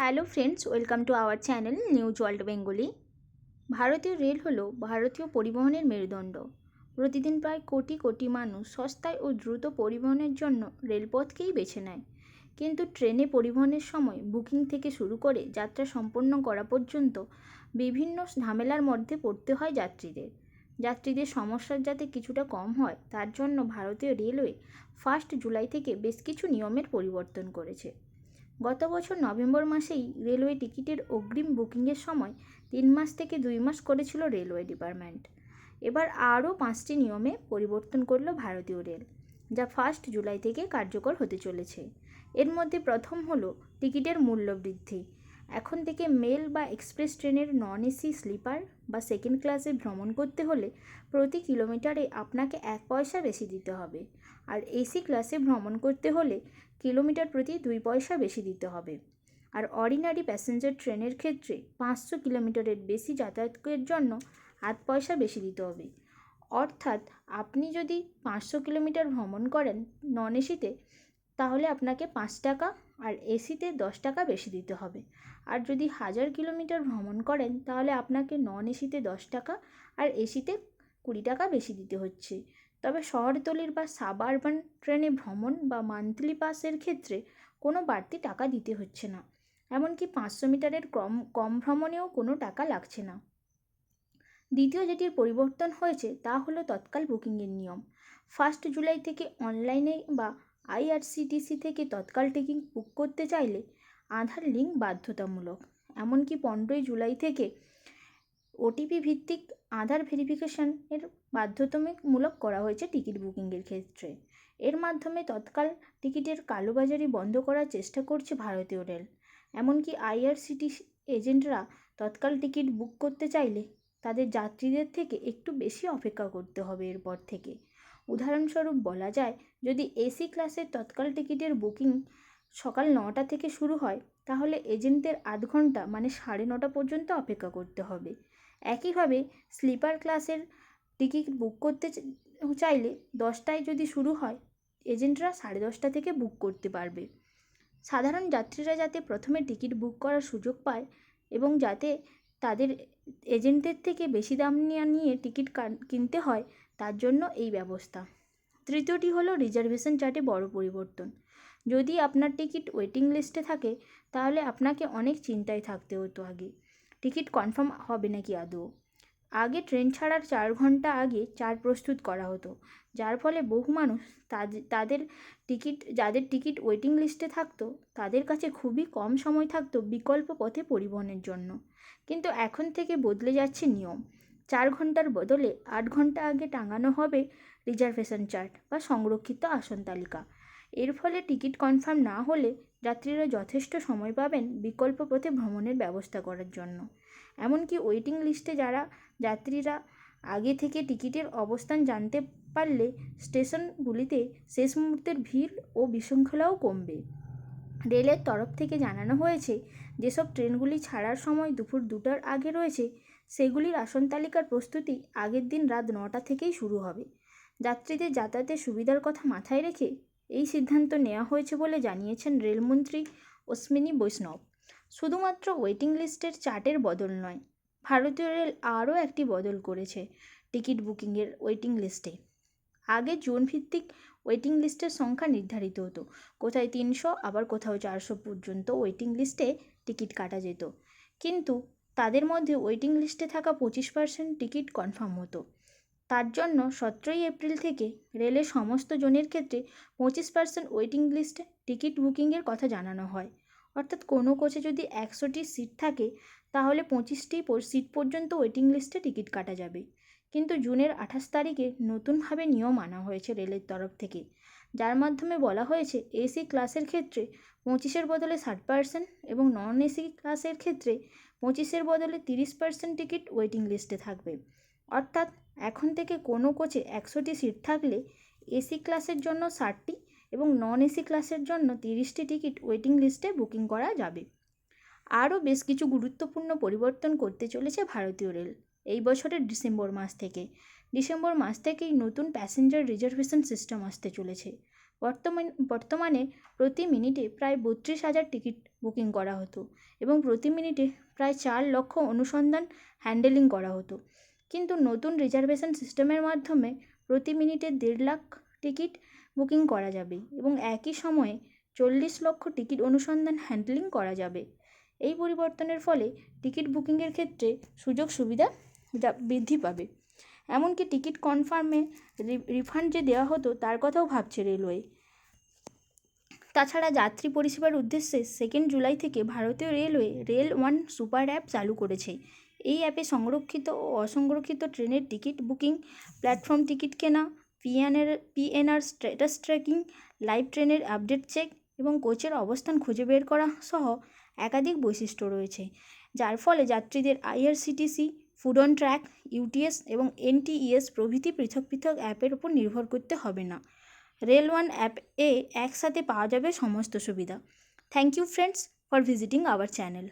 Hello friends, welcome to our channel news world Bengali. ভারতীয় rail হলো ভারতীয় পরিবহনের মেরুদণ্ড। প্রতিদিন প্রায় কোটি কোটি মানুষ সস্তায় ও দ্রুত পরিবহনের জন্য রেলপথকেই বেছে নেয়। কিন্তু ট্রেনে পরিবহনের সময় বুকিং থেকে শুরু করে যাত্রা সম্পন্ন করা পর্যন্ত বিভিন্ন ঝামেলার মধ্যে পড়তে হয় যাত্রীদের। যাত্রীদের সমস্যার যাতে কিছুটা কম হয়, তার জন্য ভারতীয় রেলওয়ে ফার্স্ট জুলাই থেকে বেশ কিছু নিয়মের পরিবর্তন করেছে। গত বছর নভেম্বর মাসেই রেলওয়ে টিকিটের অগ্রিম বুকিংয়ের সময় তিন মাস থেকে দুই মাস করেছিল রেলওয়ে ডিপার্টমেন্ট। এবার আরও পাঁচটি নিয়মে পরিবর্তন করল ভারতীয় রেল, যা ফার্স্ট জুলাই থেকে কার্যকর হতে চলেছে। এর মধ্যে প্রথম হলো টিকিটের মূল্য বৃদ্ধি। এখন থেকে মেল বা এক্সপ্রেস ট্রেনের নন এসি স্লিপার বা সেকেন্ড ক্লাসে ভ্রমণ করতে হলে প্রতি কিলোমিটারে আপনাকে এক পয়সা বেশি দিতে হবে। আর এসি ক্লাসে ভ্রমণ করতে হলে কিলোমিটার প্রতি দুই পয়সা বেশি দিতে হবে। আর অর্ডিনারি প্যাসেঞ্জার ট্রেনের ক্ষেত্রে পাঁচশো কিলোমিটারের বেশি যাতায়াতের জন্য আট পয়সা বেশি দিতে হবে। অর্থাৎ আপনি যদি পাঁচশো কিলোমিটার ভ্রমণ করেন নন এসিতে, তাহলে আপনাকে পাঁচ টাকা আর এসিতে দশ টাকা বেশি দিতে হবে। আর যদি হাজার কিলোমিটার ভ্রমণ করেন, তাহলে আপনাকে নন এসিতে দশ টাকা আর এসিতে কুড়ি টাকা বেশি দিতে হচ্ছে। তবে শহরতলির বা সাবআরবান ট্রেনে ভ্রমণ বা মান্থলি পাসের ক্ষেত্রে কোনো বাড়তি টাকা দিতে হচ্ছে না। এমনকি পাঁচশো মিটারের কম কম ভ্রমণেও কোনো টাকা লাগছে না। দ্বিতীয় যেটির পরিবর্তন হয়েছে, তা হলো তৎকাল বুকিংয়ের নিয়ম। ফার্স্ট জুলাই থেকে অনলাইনে বা আইআরসিটিসি থেকে তৎকাল টিকিট বুক করতে চাইলে আধার লিঙ্ক বাধ্যতামূলক। এমনকি পনেরোই জুলাই থেকে ওটিপি ভিত্তিক আধার ভেরিফিকেশনের বাধ্যতামূলক করা হয়েছে টিকিট বুকিংয়ের ক্ষেত্রে। এর মাধ্যমে তৎকাল টিকিটের কালোবাজারি বন্ধ করার চেষ্টা করছে ভারতীয় রেল। এমনকি আইআরসিটিসি এজেন্টরা তৎকাল টিকিট বুক করতে চাইলে তাদের যাত্রীদের থেকে একটু বেশি অপেক্ষা করতে হবে এরপর থেকে। উদাহরণস্বরূপ বলা যায়, যদি এসি ক্লাসের তৎকাল টিকিটের বুকিং সকাল নটা থেকে শুরু হয়, তাহলে এজেন্টদের আধ ঘণ্টা মানে সাড়ে নটা পর্যন্ত অপেক্ষা করতে হবে। একইভাবে স্লিপার ক্লাসের টিকিট বুক করতে চাইলে দশটায় যদি শুরু হয়, এজেন্টরা সাড়ে দশটা থেকে বুক করতে পারবে। সাধারণ যাত্রীরা যাতে প্রথমে টিকিট বুক করার সুযোগ পায় এবং যাতে তাদের এজেন্টদের থেকে বেশি দাম নিয়ে নিয়ে টিকিট কিনতে হয় তার জন্য এই ব্যবস্থা। তৃতীয়টি হলো রিজার্ভেশন চার্টে বড় পরিবর্তন। যদি আপনার টিকিট ওয়েটিং লিস্টে থাকে, তাহলে আপনাকে অনেক চিন্তায় থাকতে হতো আগে। টিকিট কনফার্ম হবে নাকি আদৌ? আগে ট্রেন ছাড়ার চার ঘণ্টা আগে চার প্রস্তুত করা হতো, যার ফলে বহু মানুষ তাদের টিকিট যাদের টিকিট ওয়েটিং লিস্টে থাকতো, তাদের কাছে খুবই কম সময় থাকতো বিকল্প পথে পরিবহনের জন্য। কিন্তু এখন থেকে বদলে যাচ্ছে নিয়ম। চার ঘণ্টার বদলে আট ঘণ্টা আগে টাঙানো হবে রিজার্ভেশন চার্ট বা সংরক্ষিত আসন তালিকা। এর ফলে টিকিট কনফার্ম না হলে যাত্রীরা যথেষ্ট সময় পাবেন বিকল্প পথে ভ্রমণের ব্যবস্থা করার জন্য। এমনকি ওয়েটিং লিস্টে যারা যাত্রীরা আগে থেকে টিকিটের অবস্থান জানতে পারলে স্টেশনগুলিতে শেষ মুহূর্তের ভিড় ও বিশৃঙ্খলাও কমবে। রেলের তরফ থেকে জানানো হয়েছে, যেসব ট্রেনগুলি ছাড়ার সময় দুপুর দুটার আগে রয়েছে সেগুলির আসন তালিকার প্রস্তুতি আগের দিন রাত নটা থেকেই শুরু হবে। যাত্রীদের যাতায়াতের সুবিধার কথা মাথায় রেখে এই সিদ্ধান্ত নেওয়া হয়েছে বলে জানিয়েছেন রেলমন্ত্রী অশ্বিনী বৈষ্ণব। শুধুমাত্র ওয়েটিং লিস্টের চার্টের বদল নয়, ভারতীয় রেল আরও একটি বদল করেছে টিকিট বুকিংয়ের ওয়েটিং লিস্টে। আগে জোন ভিত্তিক ওয়েটিং লিস্টের সংখ্যা নির্ধারিত হতো, কোথায় তিনশো, আবার কোথাও চারশো পর্যন্ত ওয়েটিং লিস্টে টিকিট কাটা যেত। কিন্তু তাদের মধ্যে ওয়েটিং লিস্টে থাকা পঁচিশ পার্সেন্ট টিকিট কনফার্ম হতো। তার জন্য সতেরোই এপ্রিল থেকে রেলের সমস্ত জনের ক্ষেত্রে পঁচিশ পার্সেন্ট ওয়েটিং লিস্টে টিকিট বুকিংয়ের কথা জানানো হয়। অর্থাৎ কোনো কোচে যদি একশোটি সিট থাকে, তাহলে পঁচিশটি সিট পর্যন্ত ওয়েটিং লিস্টে টিকিট কাটা যাবে। কিন্তু জুনের আঠাশ তারিখে নতুনভাবে নিয়ম আনা হয়েছে রেলের তরফ থেকে। যার মাধ্যমে বলা হয়েছে এসি ক্লাসের ক্ষেত্রে পঁচিশের বদলে ষাট পার্সেন্ট এবং নন এসি ক্লাসের ক্ষেত্রে পঁচিশের বদলে তিরিশ পার্সেন্ট টিকিট ওয়েটিং লিস্টে থাকবে। অর্থাৎ এখন থেকে কোনো কোচে একশোটি সিট থাকলে এসি ক্লাসের জন্য ষাটটি এবং নন এসি ক্লাসের জন্য তিরিশটি টিকিট ওয়েটিং লিস্টে বুকিং করা যাবে। আরও বেশ কিছু গুরুত্বপূর্ণ পরিবর্তন করতে চলেছে ভারতীয় রেল এই বছরের ডিসেম্বর মাস থেকে। ডিসেম্বর মাস থেকেই নতুন প্যাসেঞ্জার রিজার্ভেশন সিস্টেম আসতে চলেছে। বর্তমান, বর্তমানে প্রতি মিনিটে প্রায় বত্রিশ হাজার টিকিট বুকিং করা হতো এবং প্রতি মিনিটে প্রায় চার লক্ষ অনুসন্ধান হ্যান্ডেলিং করা হতো। কিন্তু নতুন রিজার্ভেশন সিস্টেমের মাধ্যমে প্রতি মিনিটে দেড় লাখ টিকিট বুকিং করা যাবে এবং একই সময়ে চল্লিশ লক্ষ টিকিট অনুসন্ধান হ্যান্ডলিং করা যাবে। এই পরিবর্তনের ফলে টিকিট বুকিংয়ের ক্ষেত্রে সুযোগ সুবিধা বৃদ্ধি পাবে। এমনকি টিকিট কনফার্মে রিফান্ড যে দেওয়া হতো, তার কথাও ভাবছে রেলওয়ে। তাছাড়া যাত্রী পরিষেবার উদ্দেশ্যে সেকেন্ড জুলাই থেকে ভারতীয় railway rail one super app চালু করেছে। এই অ্যাপে সংরক্ষিত ও অসংরক্ষিত ট্রেনের টিকিট বুকিং, প্ল্যাটফর্ম টিকিট কেনা পিএনএর পিএনআর স্ট্যাটাস ট্র্যাকিং, লাইভ ট্রেনের আপডেট চেক এবং কোচের অবস্থান খুঁজে বের করা সহ একাধিক বৈশিষ্ট্য রয়েছে, যার ফলে যাত্রীদের IRCTC food on track, UTS এবং এনটিইএস প্রভৃতি পৃথক পৃথক অ্যাপের উপর নির্ভর করতে হবে না। রেল ওয়ান অ্যাপ এ একসাথে পাওয়া যাবে সমস্ত সুবিধা। Thank you friends for visiting our channel.